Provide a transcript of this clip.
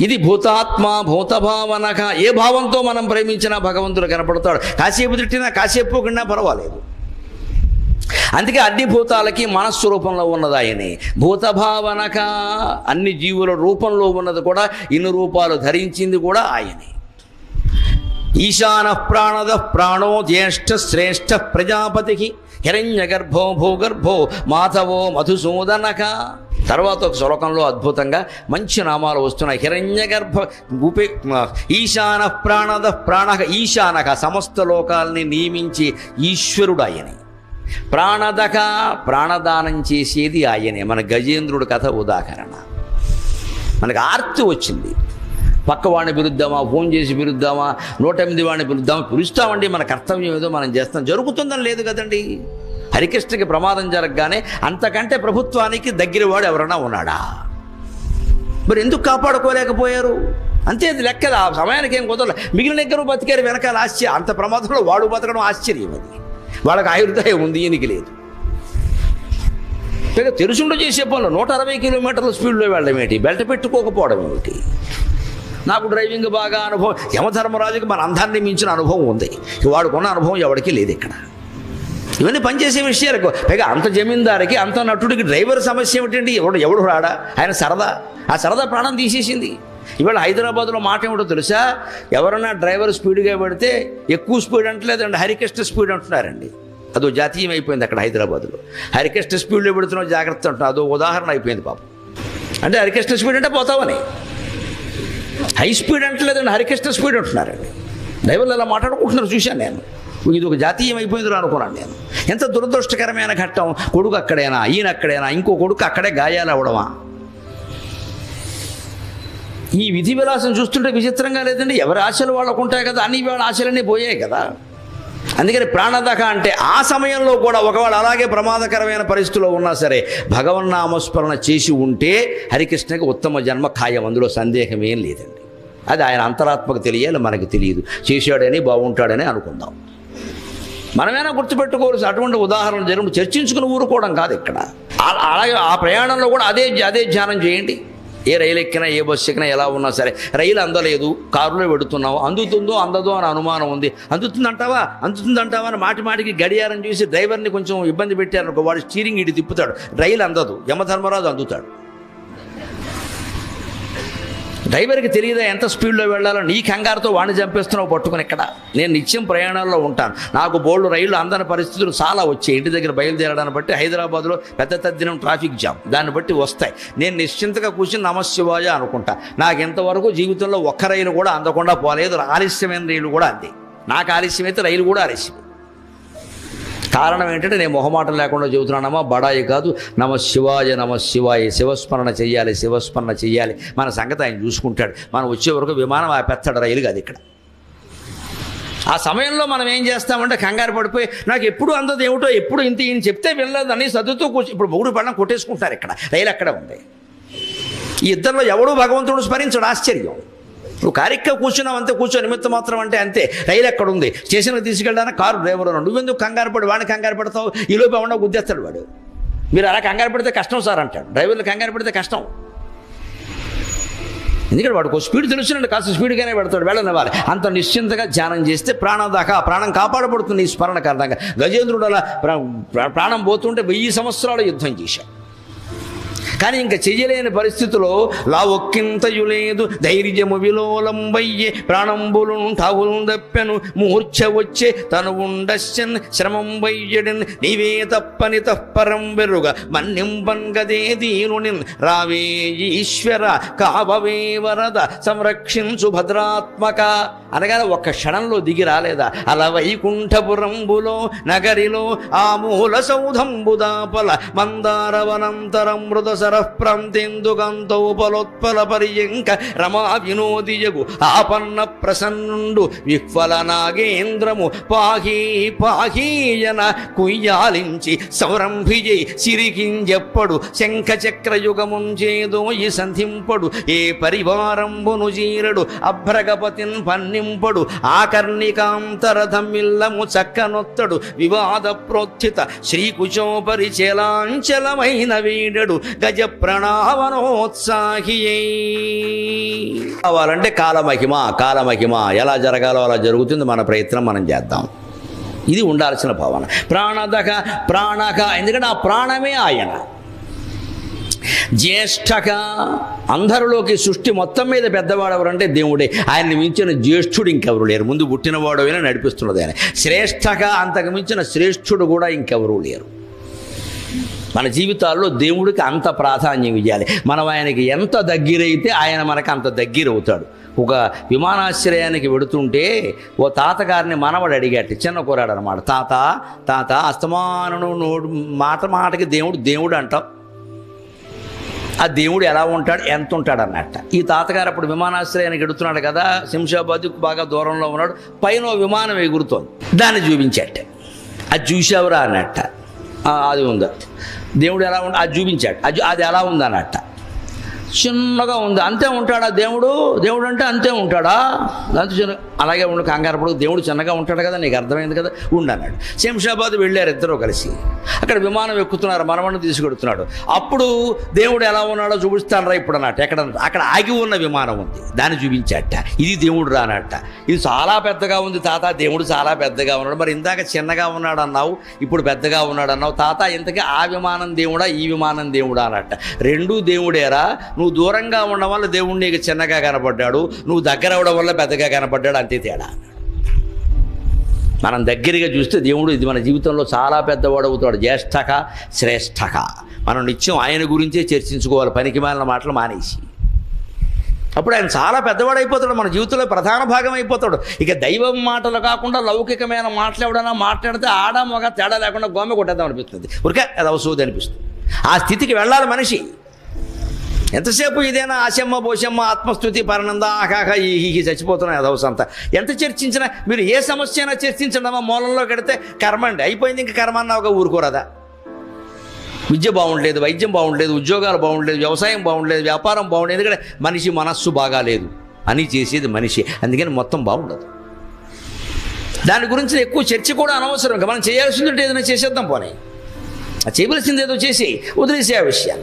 ఇది భూతాత్మ భూతభావనక. ఏ భావంతో మనం ప్రేమించినా భగవంతుడు కనపడతాడు. కాసేపు తిట్టినా కాసేపు పోకుండా పర్వాలేదు. అందుకే అన్ని భూతాలకి మనస్సు రూపంలో ఉన్నది ఆయనే. భూతభావనక అన్ని జీవుల రూపంలో ఉన్నది కూడా ఇన్ని రూపాలు ధరించింది కూడా ఆయనే. ఈశాన ప్రాణద ప్రాణో జ్యేష్ఠ శ్రేష్ఠ ప్రజాపతికి హిరణ్య గర్భో భూగర్భో మాధవో మధుసూదనక. తర్వాత ఒక శ్లోకంలో అద్భుతంగా మంచి నామాలు వస్తున్నాయి. హిరణ్య గర్భ ఉపే ఈశాన ప్రాణద ప్రాణ ఈశానక సమస్త లోకాల్ని నియమించి ఈశ్వరుడు ఆయనే ప్రాణదక ప్రాణదానం చేసేది ఆయనే. మన గజేంద్రుడి కథ ఉదాహరణ. మనకు ఆర్తి వచ్చింది. పక్కవాడిని పిలుద్దామా ఫోన్ చేసి పిలుద్దామా నూట ఎనిమిది వాడిని పిలుద్దామా పిలుస్తామండి. మన కర్తవ్యం ఏదో మనం చేస్తాం. జరుగుతుందని లేదు కదండి. హరికృష్ణకి ప్రమాదం జరగగానే అంతకంటే ప్రభుత్వానికి దగ్గర వాడు ఎవరైనా ఉన్నాడా? మరి ఎందుకు కాపాడుకోలేకపోయారు? అంతే అది లెక్కది ఆ సమయానికి ఏం కుదరలే. మిగిలిన దగ్గర బతికారు వెనకాల ఆశ్చర్యం. అంత ప్రమాదంలో వాడు బతకడం ఆశ్చర్యం అది. వాళ్ళకి ఆయుర్దాయం ఉంది ఈయనకి లేదు. పైగా తెలుసుండో చేసే పనులు నూట అరవై కిలోమీటర్ల స్పీడ్లో వెళ్ళడం ఏంటి? బెల్ట్ పెట్టుకోకపోవడం ఏమిటి? నాకు డ్రైవింగ్ బాగా అనుభవం యమధర్మరాజుకి మన అందాన్ని మించిన అనుభవం ఉంది. వాడుకున్న అనుభవం ఎవరికీ లేదు ఇక్కడ. ఇవన్నీ పనిచేసే విషయాలకు? పైగా అంత జమీందారికి అంత నటుడికి డ్రైవర్ సమస్య ఏమిటండి? ఎవడు ఎవడు రాడా ఆయన సరదా. ఆ సరదా ప్రాణం తీసేసింది. ఇవాళ హైదరాబాద్లో మాట ఏమిటో తెలుసా? ఎవరైనా డ్రైవర్ స్పీడ్గా పెడితే ఎక్కువ స్పీడ్ అంటలేదండి. హరికృష్ణ స్పీడ్ అంటున్నారండి. అదో జాతీయం అయిపోయింది అక్కడ హైదరాబాద్లో. హరికృష్ణ స్పీడ్లో పెడుతున్నాం జాగ్రత్త అంటున్నా. అదో ఉదాహరణ అయిపోయింది పాపం. అంటే హరికృష్ణ స్పీడ్ అంటే పోతామని. హై స్పీడ్ అంటలేదండి. హరికృష్ణ స్పీడ్ అంటున్నారండి. డ్రైవర్లు అలా మాట్లాడుకుంటున్నారు చూశాను నేను. ఇది ఒక జాతీయం అయిపోయింది అనుకున్నాను నేను. ఎంత దురదృష్టకరమైన ఘట్టం. కొడుకు అక్కడేనా ఈయన అక్కడేనా ఇంకో కొడుకు అక్కడే గాయాలు అవడమా? ఈ విధి విలాసం చూస్తుంటే విచిత్రంగా లేదండి? ఎవరి ఆశలు వాళ్ళకు ఉంటాయి కదా అన్ని వాళ్ళ ఆశలన్నీ పోయాయి కదా. అందుకని ప్రాణదక అంటే ఆ సమయంలో కూడా ఒకవేళ అలాగే ప్రమాదకరమైన పరిస్థితిలో ఉన్నా సరే భగవన్నామస్మరణ చేసి ఉంటే హరికృష్ణకి ఉత్తమ జన్మ ఖాయం. అందులో సందేహం ఏం లేదండి. అది ఆయన అంతరాత్మకు తెలియాలి మనకి తెలియదు. చేశాడని బాగుంటాడని అనుకుందాం. మనమేనా గుర్తుపెట్టుకోవాల్సి అటువంటి ఉదాహరణ జరిగిన చర్చించుకుని ఊరుకోవడం కాదు ఇక్కడ. అలాగే ఆ ప్రయాణంలో కూడా అదే అదే ధ్యానం చేయండి. ఏ రైలు ఎక్కినా ఏ బస్సు ఎక్కినా ఎలా ఉన్నా సరే రైలు అందలేదు కారులో పెడుతున్నావు అందుతుందో అందదో అని అనుమానం ఉంది. అందుతుందంటావా? అందుతుందంటావా అని మాటి మాటికి గడియారం చూసి డ్రైవర్ని కొంచెం ఇబ్బంది పెట్టారనుకో వాడు స్టీరింగ్ ఇటు తిప్పుతాడు. రైలు అందదు యమధర్మరాజు అందుతాడు. డ్రైవర్కి తెలియదా ఎంత స్పీడ్లో వెళ్ళాలో? నీ కంగారుతో వాణ్ణి చంపేస్తున్నావు పట్టుకుని ఇక్కడ. నేను నిత్యం ప్రయాణాల్లో ఉంటాను. నాకు బోల్డ్ రైళ్ళు అందని పరిస్థితులు చాలా వచ్చాయి. ఇంటి దగ్గర బయలుదేరడాన్ని బట్టి హైదరాబాద్లో పెద్ద తద్దినం ట్రాఫిక్ జామ్. దాన్ని బట్టి వస్తాయి. నేను నిశ్చింతగా కూర్చుని నమశివాయ అనుకుంటా. నాకు ఇంతవరకు జీవితంలో ఒక్క రైలు కూడా అందకుండా పోలేదు. ఆలస్యమైన రైలు కూడా అంది నాకు ఆలస్యమైతే రైలు కూడా ఆలస్యం కారణం ఏంటంటే నేను మొహమాటం లేకుండా చెబుతున్నానమ్మా బడాయి కాదు నమ శివాయ నమ శివాయ శివస్మరణ చెయ్యాలి శివస్మరణ చెయ్యాలి. మన సంగతి ఆయన చూసుకుంటాడు. మనం వచ్చే వరకు విమానం ఆ పెత్తడ రైలు కాదు ఇక్కడ. ఆ సమయంలో మనం ఏం చేస్తామంటే కంగారు పడిపోయి నాకు ఎప్పుడు అందదు ఏమిటో ఎప్పుడు ఇంత ఈయన చెప్తే వెళ్ళదని సర్దుతూ కూర్చో ఇప్పుడు మొగుడు పళ్ళం కొట్టేసుకుంటారు ఇక్కడ. రైలు అక్కడ ఉంది. ఈ ఇద్దరిలో ఎవడూ భగవంతుడు స్మరించడు ఆశ్చర్యం. నువ్వు కారిక్క కూర్చున్నావు అంతే కూర్చో. నిమిత్తం మాత్రం అంటే అంతే. రైలు ఎక్కడ ఉంది స్టేషన్కి తీసుకెళ్ళడానికి కారు డ్రైవర్ నువ్వు నువ్వెందుకు కంగారు పడి వాడిని కంగారు పడతావు? ఈ లోపు ఏమన్నా గుద్దేస్తాడు వాడు. మీరు అలా కంగారు పడితే కష్టం సార్ అంటాడు. డ్రైవర్లు కంగారు పడితే కష్టం. ఎందుకంటే వాడికి స్పీడ్ తెలుసునండి. కాస్త స్పీడ్గానే పెడతాడు. వెళ్ళనివ్వాలి అంత నిశ్చింతగా ధ్యానం చేస్తే ప్రాణం దాకా ప్రాణం కాపాడబడుతుంది ఈ స్మరణ కారణంగా గజేంద్రుడు అలా ప్రా- ప్రాణం పోతుంటే వెయ్యి సంవత్సరాలు యుద్ధం చేశాడు. కానీ ఇంకా చెయ్యలేని పరిస్థితిలో లా ఒక్కింతయు లేదు ధైర్యము విలోలంబయ్యే ప్రాణంబులను తాగులు దప్పెను. మూర్ఛ వచ్చే తను ఉండశ్చన్ శ్రమం వయ్యడిన్ నీవే తప్పని తప్పరం వెరుగ మన్నింపంగదే దీనుని రావే ఈశ్వర కావవే వరద. సంరక్షించు భద్రాత్మక. అనగా ఒక్క క్షణంలో దిగి రాలేదా? అలా వైకుంఠపురంబులో నగరిలో ఆ మూల సౌధంబుదాపల. మందారవనంతరం మృదస మృద సరఃప్రాంతేందుకంతోపలోత్పల పర్యంక రమా వినోదియగు ఆపన్న ప్రసన్నుండు విహ్వల నాగేంద్రము పాహీ పాహీయన కుయ్యాలించి సౌరంభిజై సిరికింజెప్పడు శంఖ చక్రయుగముంచేదో ఈ సంధింపడు ఏ పరివారంబును జీరడు అభ్రగపతిన్ పన్నింపడు ఆకర్ణికాంతరధమిల్లము చక్కనొత్తడు వివాద ప్రోత్థిత శ్రీకుచోపరిచలాంచలమైన వీడడు గజ ప్రణావనోత్సాహియై కావాలంటే కాలమహిమ కాలమహిమ ఎలా జరగాలో అలా జరుగుతుంది. మన ప్రయత్నం మనం చేద్దాం. ఇది ఉండాల్సిన భావన. ప్రాణదక ప్రాణక. ఎందుకంటే ఆ ప్రాణమే ఆయన. జ్యేష్ఠక. అందరిలోకి సృష్టి మొత్తం మీద పెద్దవాడెవరంటే దేవుడే. ఆయన్ని మించిన జ్యేష్ఠుడు ఇంకెవరు లేరు. ముందు పుట్టినవాడు అయినా నడిపిస్తున్నది ఆయన. శ్రేష్ఠక. అంతకు మించిన శ్రేష్ఠుడు కూడా ఇంకెవరూ లేరు. మన జీవితాల్లో దేవుడికి అంత ప్రాధాన్యం ఇవ్వాలి. మనం ఆయనకి ఎంత దగ్గరైతే ఆయన మనకు అంత దగ్గరవుతాడు. ఒక విమానాశ్రయానికి వెడుతుంటే ఓ తాతగారిని మనవడు అడిగాట చిన్న కూరాడు అనమాట తాత తాత అస్తమానను నోడు మాట మాటకి దేవుడు దేవుడు అంటాం ఆ దేవుడు ఎలా ఉంటాడు? ఎంత ఉంటాడు? అన్నట్ట. ఈ తాతగారు అప్పుడు విమానాశ్రయానికి ఎడుతున్నాడు కదా శంషాబాద్కు బాగా దూరంలో ఉన్నాడు. పైన ఓ విమానం ఎగురుతోంది. దాన్ని చూపించట అది చూసావురా అన్నట్ట. అది ఉందా. దేవుడు ఎలా ఉండ అది చూపించాడు. అది అది ఎలా ఉందన్నట్ట. చిన్నగా ఉంది. అంతే ఉంటాడా దేవుడు? దేవుడు అంటే అంతే ఉంటాడా? అంతే చిన్న అలాగే ఉండు కంగారపడు దేవుడు చిన్నగా ఉంటాడు కదా నీకు అర్థమైంది కదా? ఉండన్నాడు శంషాబాద్ వెళ్ళారు ఇద్దరు కలిసి. అక్కడ విమానం ఎక్కుతున్నారు మనమని తీసుకెడుతున్నాడు. అప్పుడు దేవుడు ఎలా ఉన్నాడో చూపిస్తాడరా ఇప్పుడు అన్నట్టు. ఎక్కడ? అక్కడ ఆగి ఉన్న విమానం ఉంది. దాన్ని చూపించాట. ఇది దేవుడు రానట్ట ఇది చాలా పెద్దగా ఉంది తాత. దేవుడు చాలా పెద్దగా ఉన్నాడు. మరి ఇందాక చిన్నగా ఉన్నాడు అన్నావు ఇప్పుడు పెద్దగా ఉన్నాడు అన్నావు. తాత ఇంతకీ ఆ విమానం దేవుడా ఈ విమానం దేవుడా అన్నట్ట. రెండూ దేవుడేరా. నువ్వు దూరంగా ఉండడం వల్ల దేవుడు నీకు చిన్నగా కనపడ్డాడు నువ్వు దగ్గర అవడం వల్ల పెద్దగా కనపడ్డాడు అంతే తేడా. మనం దగ్గరగా చూస్తే దేవుడు ఇది మన జీవితంలో చాలా పెద్దవాడు అవుతాడు జ్యేష్ఠక శ్రేష్ఠక. మనం నిత్యం ఆయన గురించే చర్చించుకోవాలి పనికి మాలిన మాటలు మానేసి. అప్పుడు ఆయన చాలా పెద్దవాడు అయిపోతాడు మన జీవితంలో ప్రధాన భాగం అయిపోతాడు. ఇక దైవం మాటలు కాకుండా లౌకికమైన మాటలు ఎవడన్నా మాట్లాడితే ఆడ మగ తేడా లేకుండా గోమె కొట్టేద్దాం అనిపిస్తుంది. ఉరికే అది అవసరం అనిపిస్తుంది. ఆ స్థితికి వెళ్ళాలి మనిషి. ఎంతసేపు ఇదేనా ఆశమ్మ బోషమ్మ ఆత్మస్థుతి పరనంద ఆకాక ఈ ఈ చచ్చిపోతున్నాయి అదవసంతా ఎంత చర్చించినా మీరు ఏ సమస్య అయినా చర్చించండి అమ్మా మూలంలో కడితే కర్మ అండి. అయిపోయింది ఇంక కర్మ అన్నావుగా ఊరుకోరదా? విద్య బాగుండలేదు వైద్యం బాగుండలేదు ఉద్యోగాలు బాగుండలేదు వ్యవసాయం బాగుండలేదు వ్యాపారం బాగుండలేదు. ఎందుకంటే మనిషి మనస్సు బాగాలేదు. అని చేసేది మనిషి. అందుకని మొత్తం బాగుండదు. దాని గురించి ఎక్కువ చర్చ కూడా అనవసరం. ఇంకా మనం చేయాల్సింది ఏదైనా చేసేద్దాం పోనీ. చేయవలసింది ఏదో చేసి వదిలేసే ఆ విషయాలు